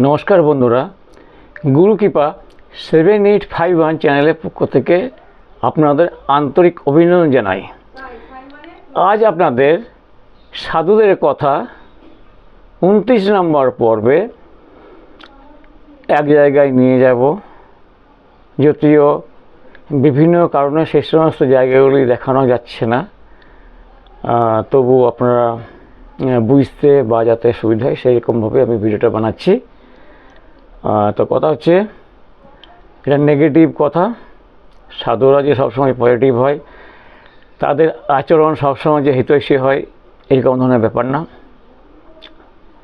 নমস্কার বন্ধুরা, গুরু কৃপা সেভেন এইট ফাইভ ওয়ান চ্যানেলের পক্ষ থেকে আপনাদের আন্তরিক অভিনন্দন জানাই। আজ আপনাদের সাধুদের কথা উনত্রিশ নম্বর পর্বে এক জায়গায় নিয়ে যাব। যদিও বিভিন্ন কারণে সেই সমস্ত জায়গাগুলি দেখানো যাচ্ছে না। তবু আপনারা বুঝতে বা যাতে সুবিধা হয় সেই রকমভাবে আমি ভিডিওটা বানাচ্ছি। তো কথা হচ্ছে, এটা নেগেটিভ কথা। সাধুরা যে সবসময় পজিটিভ হয়, তাদের আচরণ সবসময় যে হিতৈষী হয়, এরকম ধরনের ব্যাপার না।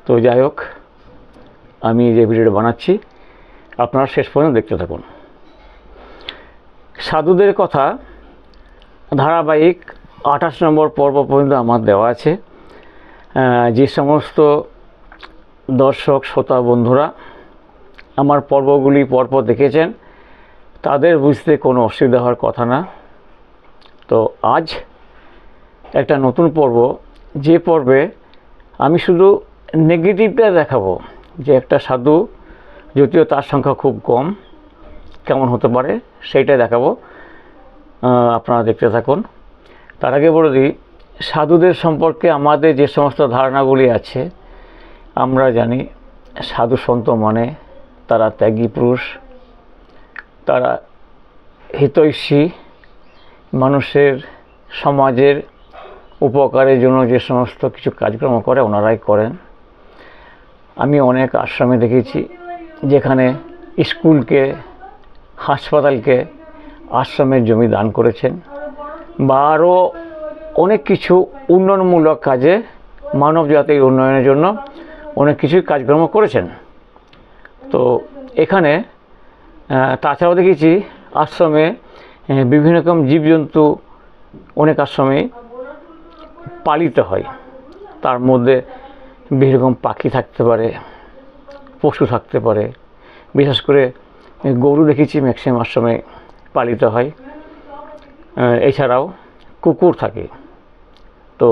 তো যাই হোক, আমি যে ভিডিওটা বানাচ্ছি, আপনারা শেষ পর্যন্ত দেখতে থাকুন। সাধুদের কথা ধারাবাহিক আঠাশ নম্বর পর্ব পর্যন্ত আমার দেওয়া আছে। যে সমস্ত দর্শক, শ্রোতা, বন্ধুরা আমার পর্বগুলি পরপর দেখেছেন। তাদের বুঝতে কোনো অসুবিধা হওয়ার কথা না। তো আজ একটা নতুন পর্ব, যে পর্বে আমি শুধু নেগেটিভটা দেখাবো, যে একটা সাধু, যদিও তার সংখ্যা খুব কম, কেমন হতে পারে সেইটাই দেখাবো। আপনারা দেখতে থাকুন। তার আগে বলে দিই, সাধুদের সম্পর্কে আমাদের যে সমস্ত ধারণাগুলি আছে, আমরা জানি সাধু সন্ত মানে তারা ত্যাগী পুরুষ, তারা হিতৈষী মানুষের, সমাজের উপকারের জন্য যে সমস্ত কিছু কাজকর্ম করে ওনারাই করেন। আমি অনেক আশ্রমে দেখেছি যেখানে স্কুলকে, হাসপাতালকে, আশ্রমের জমি দান করেছেন বা আরও অনেক কিছু উন্নয়নমূলক কাজে মানব জাতির উন্নয়নের জন্য অনেক কিছুই কাজকর্ম করেছেন। তো এখানে তাছাড়াও দেখেছি আশ্রমে বিভিন্ন রকম জীবজন্তু অনেক আশ্রমে পালিত হয়। তার মধ্যে বিভিন্ন রকম পাখি থাকতে পারে, পশু থাকতে পারে। বিশেষ করে গরু দেখেছি ম্যাক্সিমাম আশ্রমে পালিত হয়। এছাড়াও কুকুর থাকে। তো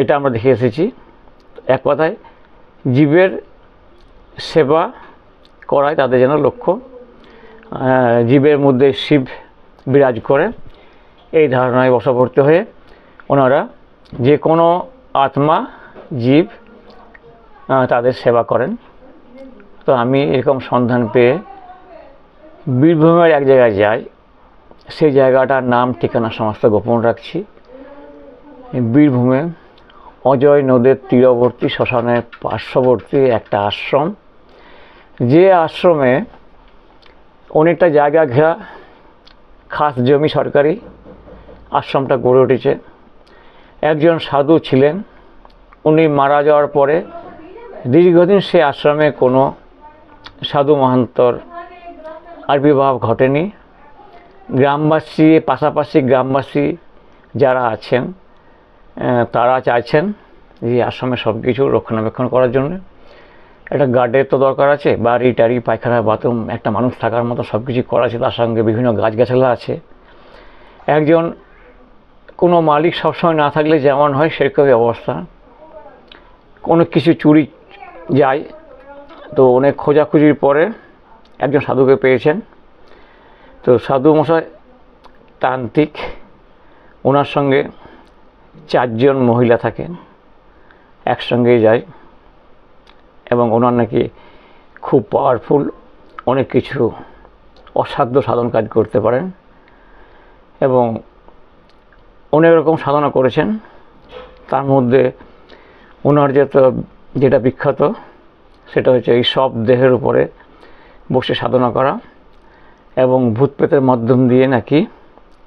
এটা আমরা দেখে এসেছি। এক কথায়, জীবের সেবা করায় তাদের যেন লক্ষ্য জীবের মধ্যে শিব বিরাজ করে। এই ধারণায় বশবর্তী হয়ে ওনারা যে কোনো আত্মা, জীব তাদের সেবা করেন। তো আমি এরকম সন্ধান পেয়ে বীরভূমের এক জায়গায় যাই, সেই জায়গাটার নাম, ঠিকানা সমস্ত গোপন রাখছি। বীরভূমে অজয় নদের তীরবর্তী শ্মশানের পার্শ্ববর্তী একটা আশ্রম। যে আশ্রমে অনেকটা জায়গা ঘেরা খাস জমি সরকারি আশ্রমটা গড়ে উঠেছে। একজন সাধু ছিলেন, উনি মারা যাওয়ার পরে দীর্ঘদিন সে আশ্রমে কোনো সাধু মহান্তর আবির্ভাব ঘটেনি। গ্রামবাসী, পাশাপাশি গ্রামবাসী যারা আছেন তারা চাইছেন যে আশ্রমে সব কিছু রক্ষণাবেক্ষণ করার জন্য। একটা গার্ডের তো দরকার আছে, বাড়ি টাড়ি, পায়খানা বাথরুম একটা মানুষ থাকার মতো সব কিছু করা আছে, তার সঙ্গে বিভিন্ন গাছগাছালা আছে। একজন, কোনো মালিক সবসময় না থাকলে যেমন হয় সেরকমই অবস্থা। কোনো কিছু চুরি যায়, তো অনেক খোঁজাখুঁজির পরে একজন সাধুকে পেয়েছেন। তো সাধু মশাই তান্ত্রিক, ওনার সঙ্গে চারজন মহিলা থাকেন, একসঙ্গেই যায়। ওনার নাকি খুব পাওয়ারফুল অনেক কিছু অসাধ্য সাধন কাজ করতে পারেন এবং অনেক রকম সাধনা করেছেন। তার মধ্যে ওনার যেটা যেটা বিখ্যাত, সেটা হচ্ছে এই সব দেহের উপরে বসে সাধনা করা এবং ভূত প্রেতের মাধ্যম দিয়ে নাকি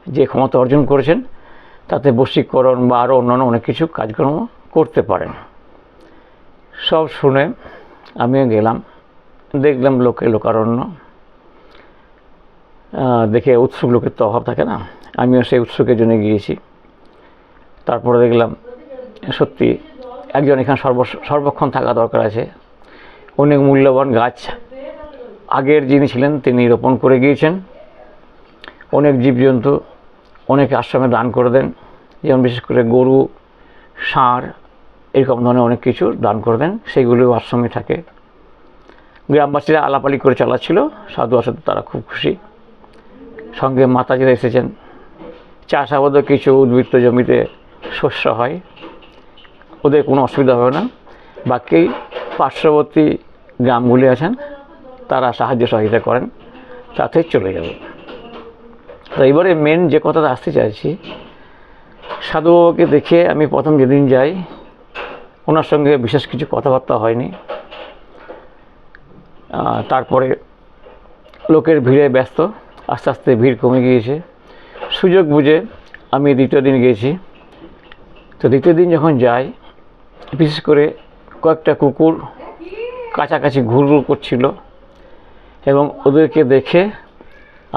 যে ক্ষমতা অর্জন করেছেন, তাতে বশীকরণ বা আরও অন্যান্য অনেক কিছু কাজকর্ম করতে পারেন। সব শুনে আমিও গেলাম। দেখলাম লোকে লোকারণ্য। দেখে উৎসুক লোকের তো অভাব থাকে না। আমিও সেই উৎসুকের জন্য গিয়েছি। তারপরে দেখলাম, সত্যি একজন এখানে সর্ব, সর্বক্ষণ থাকা দরকার আছে। অনেক মূল্যবান গাছ আগের যিনি ছিলেন, তিনি রোপণ করে গিয়েছেন। অনেক জীবজন্তু অনেক আশ্রমে দান করে দেন। যেমন বিশেষ করে গরু, ষাঁড় এরকম ধরনের অনেক কিছু দান করে দেন সেইগুলিও আশ্রমে থাকে। গ্রামবাসীরা আলাপালি করে চালাচ্ছিল সাধু আসাতে তারা খুব খুশি। সঙ্গে মাতাজিরা এসেছেন। চাষাবাদও কিছু উদ্বৃত্ত জমিতে শস্য হয়। ওদের কোনো অসুবিধা হবে না। বাকি পার্শ্ববর্তী গ্রামগুলি আছেন, তারা সাহায্য সহযোগিতা করেন, তাতে চলে যাবে। তো এবারে মেন যে কথাটা আসতে চাইছি সাধু বাবাকে দেখে আমি প্রথম যেদিন যাই ওনার সঙ্গে বিশেষ কিছু কথাবার্তা হয়নি। তারপরে লোকের ভিড়ে ব্যস্ত, আস্তে আস্তে ভিড় কমে গিয়েছে। সুযোগ বুঝে আমি দ্বিতীয় দিন গিয়েছি তো দ্বিতীয় দিন যখন যাই, বিশেষ করে কয়েকটা কুকুর কাছাকাছি ঘুরঘুর করছিল এবং ওদেরকে দেখে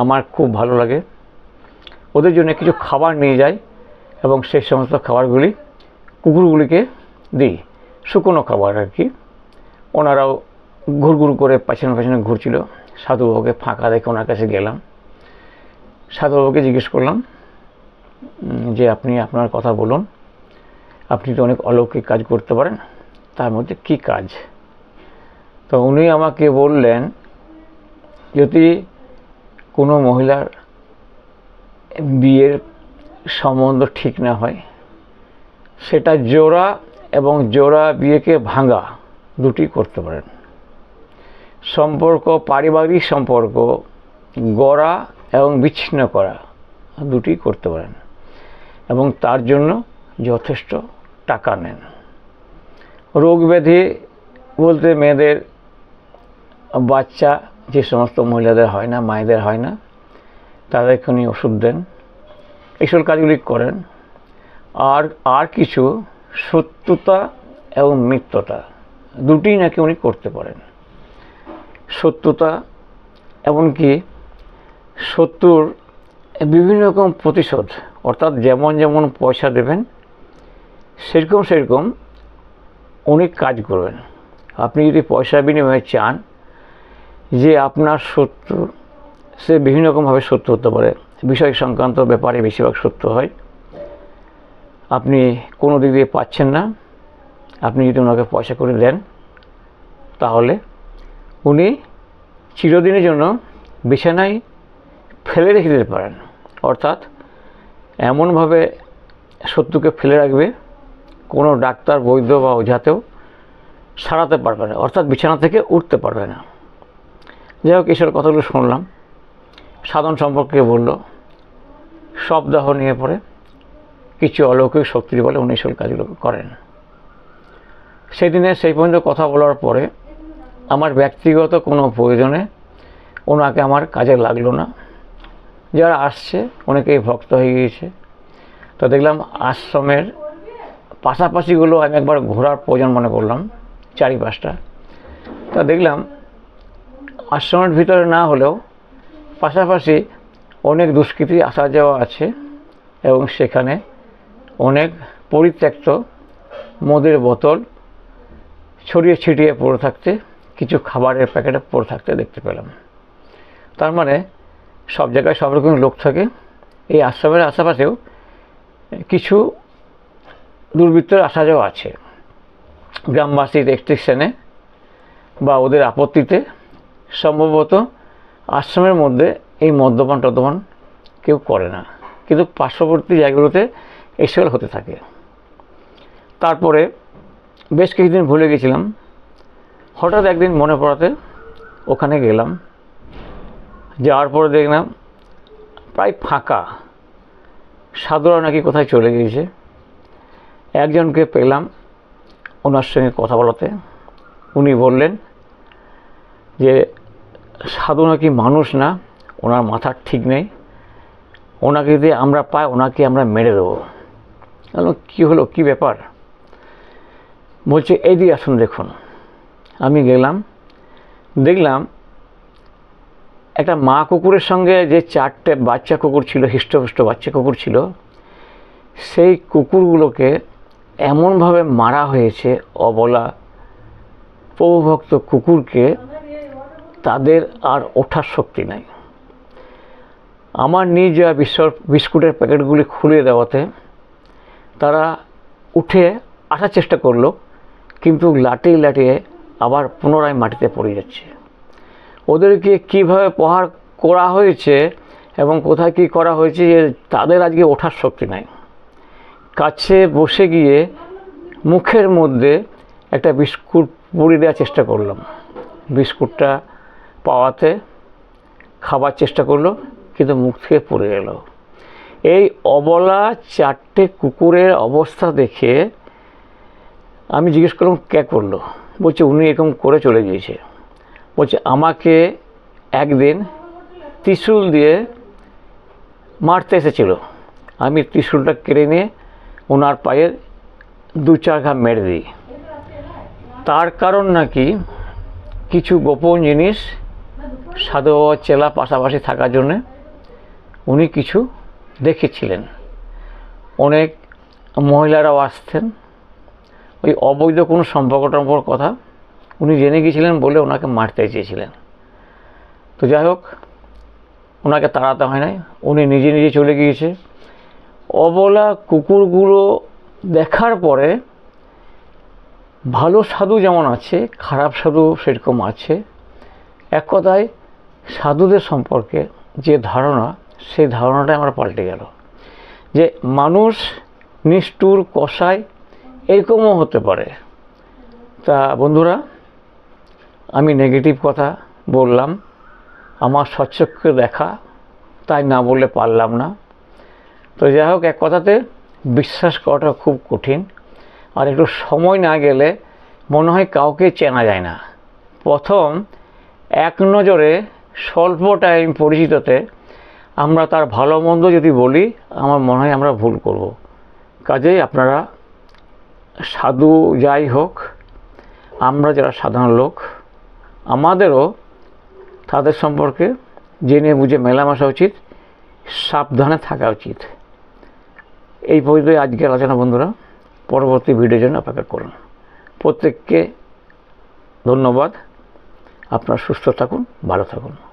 আমার খুব ভালো লাগে। ওদের জন্য কিছু খাবার নিয়ে যাই এবং সেই সমস্ত খাবারগুলি কুকুরগুলিকে দিই। শুকনো খাবার আর কি। ওনারাও ঘুরঘুর করে পেছনে পেছনে ঘুরছিল। সাধুবাবুকে ফাঁকা দেখে ওনার কাছে গেলাম। সাধুবাবুকে জিজ্ঞেস করলাম যে আপনি আপনার কথা বলুন। আপনি তো অনেক অলৌকিক কাজ করতে পারেন। তার মধ্যে কি কাজ? তো উনি আমাকে বললেন, যদি কোনো মহিলার বিয়ের সম্বন্ধ ঠিক না হয়, সেটা জোড়া এবং জোড়া বিয়েকে ভাঙা দুটি করতে পারেন। সম্পর্ক, পারিবারিক সম্পর্ক, গড়া এবং বিচ্ছিন্ন করা দুটি করতে পারেন এবং তার জন্য যথেষ্ট টাকা নেন। রোগ ব্যাধি বলতে মেয়েদের, বাচ্চা যে সমস্ত মহিলাদের হয় না, মায়েদের হয় না তাদেরকে উনি ওষুধ দেন এইসব কাজগুলি করেন। আর আর কিছু সত্যতা এবং মিথ্যতা দুটিই নাকি উনি করতে পারেন। সত্যতা এমনকি শত্রুর বিভিন্ন রকম প্রতিশোধ, অর্থাৎ যেমন যেমন পয়সা দেবেন, সেরকম সেরকম উনি কাজ করবেন। আপনি যদি পয়সা বিনিময়ে চান যে আপনার শত্রু সে বিভিন্ন রকমভাবে সত্য হতে পারে। বিষয় সংক্রান্ত ব্যাপারে বেশিরভাগ সত্য হয়। আপনি কোনো দিক দিয়ে পাচ্ছেন না, আপনি যদি ওনাকে পয়সা করে দেন, তাহলে উনি চিরদিনের জন্য বিছানায় ফেলে রেখে দিতে পারেন। অর্থাৎ এমনভাবে শত্রুকে ফেলে রাখবে, কোনো ডাক্তার, বৈদ্য বা ওঝাতেও সারাতে পারবে না, অর্থাৎ বিছানা থেকে উঠতে পারবে না। যাই হোক এসব কথাগুলো শুনলাম। সাধন সম্পর্কে বলল, সব দাহ নিয়ে পড়ে। কিছু অলৌকিক শক্তির বলে উনি সব কাজগুলো করেন। সেই দিনে সেই পর্যন্ত কথা বলার পরে আমার ব্যক্তিগত কোনো প্রয়োজনে ওনাকে আমার কাজে লাগল না। যারা আসছে, অনেকেই ভক্ত হয়ে গিয়েছে। তো দেখলাম আশ্রমের পাশাপাশিগুলো আমি একবার ঘোরার প্রয়োজন মনে করলাম, চারিপাশটা। তা দেখলাম আশ্রমের ভিতরে না হলেও পাশাপাশি অনেক দুষ্কৃতী আসা যাওয়া আছে এবং সেখানে অনেক পরিত্যক্ত মদের বোতল ছড়িয়ে ছিটিয়ে পড়ে থাকতে, কিছু খাবারের প্যাকেটে পড়ে থাকতে দেখতে পেলাম। তার মানে সব জায়গায় সব রকম লোক থাকে। এই আশ্রমের আশেপাশেও কিছু দুর্বৃত্তর আসা যাওয়া আছে গ্রামবাসীর রেস্ট্রিকশনে বা ওদের আপত্তিতে সম্ভবত আশ্রমের মধ্যে এই মদ্যপান টদ্যপান কেউ করে না। কিন্তু পার্শ্ববর্তী জায়গাগুলোতে এসব হতে থাকে। তারপরে বেশ কিছুদিন ভুলে গেছিলাম। হঠাৎ একদিন মনে পড়াতে ওখানে গেলাম। যাওয়ার পরে দেখলাম প্রায় ফাঁকা। সাধুরা নাকি কোথায় চলে গিয়েছে। একজনকে পেলাম ওনার সঙ্গে কথা বলাতে। উনি বললেন যে, সাধু নাকি মানুষ না, ওনার মাথার ঠিক নেই। ওনাকে যদি আমরা পাই, ওনাকে আমরা মেরে দেবো। বললাম কী হলো, কী ব্যাপার? বলছে, এই দিয়ে আসুন, দেখুন। আমি গেলাম, দেখলাম একটা মা কুকুরের সঙ্গে যে চারটে বাচ্চা কুকুর ছিল, হৃষ্টপুষ্ট বাচ্চা কুকুর ছিল, সেই কুকুরগুলোকে এমনভাবে মারা হয়েছে, অবলা প্রভুভক্ত কুকুরকে তাদের আর ওঠার শক্তি নাই। আমার নিজ বিশ্বর বিস্কুটের প্যাকেটগুলি খুলে দেওয়াতে তারা উঠে আসার চেষ্টা করল, কিন্তু লাটিয়ে লাটিয়ে আবার পুনরায় মাটিতে পড়ে যাচ্ছে। ওদেরকে কীভাবে প্রহার করা হয়েছে এবং কোথায় কি করা হয়েছে, এ তাদের আজকে ওঠার শক্তি নাই। কাছে বসে গিয়ে মুখের মধ্যে একটা বিস্কুট পুড়ি দেওয়ার চেষ্টা করলাম। বিস্কুটটা পাওয়াতে খাবার চেষ্টা করল, কিন্তু মুখ থেকে পড়ে এলো এই অবলা চারটে কুকুরের অবস্থা দেখে আমি জিজ্ঞেস করলাম, কে করল? বলছে, উনি এরকম করে চলে গিয়েছে। বলছে, আমাকে একদিন ত্রিশূল দিয়ে মারতে এসেছিল। আমি ত্রিশূলটা কেড়ে নিয়ে ওনার পায়ে দু চার ঘা মেরে দিই। তার কারণ নাকি কিছু গোপন জিনিস সাধু বাবার চেলা পাশাপাশি থাকার জন্যে উনি কিছু দেখেছিলেন। অনেক মহিলারাও আসতেন ওই অবৈধ কোনো সম্পর্ক টম্পর্ক কথা উনি জেনে গিয়েছিলেন বলে ওনাকে মারতে চেয়েছিলেন। তো যাই হোক, ওনাকে তাড়াতে হয় নাই। উনি নিজে নিজে চলে গিয়েছে। অবলা কুকুরগুলো দেখার পরে ভালো সাধু যেমন আছে, খারাপ সাধু সেরকম আছে। এক কথায় সাধুদের সম্পর্কে যে ধারণা সেই ধারণাটাই আমার পাল্টে গেল। যে মানুষ নিষ্ঠুর, কষায় এরকমও হতে পারে। তা বন্ধুরা, আমি নেগেটিভ কথা বললাম, আমার স্বচ্ছকে দেখা, তাই না বললে পারলাম না। তো যাই হোক, এক কথাতে বিশ্বাস করাটা খুব কঠিন। আর একটু সময় না গেলে মনে হয় কাউকে চেনা যায় না। প্রথম, এক নজরে স্বল্প টাইম পরিচিততে আমরা তার ভালো মন্দ যদি বলি, আমার মনে হয় আমরা ভুল করব। কাজেই আপনারা সাধু যাই হোক, আমরা যারা সাধারণ লোক, আমাদেরও তাদের সম্পর্কে জেনে বুঝে মেলামেশা উচিত, সাবধানে থাকা উচিত। এই পর্যন্ত আজকের আলোচনা বন্ধুরা। পরবর্তী ভিডিওর জন্য অপেক্ষা করুন। প্রত্যেককে ধন্যবাদ। আপনারা সুস্থ থাকুন, ভালো থাকুন।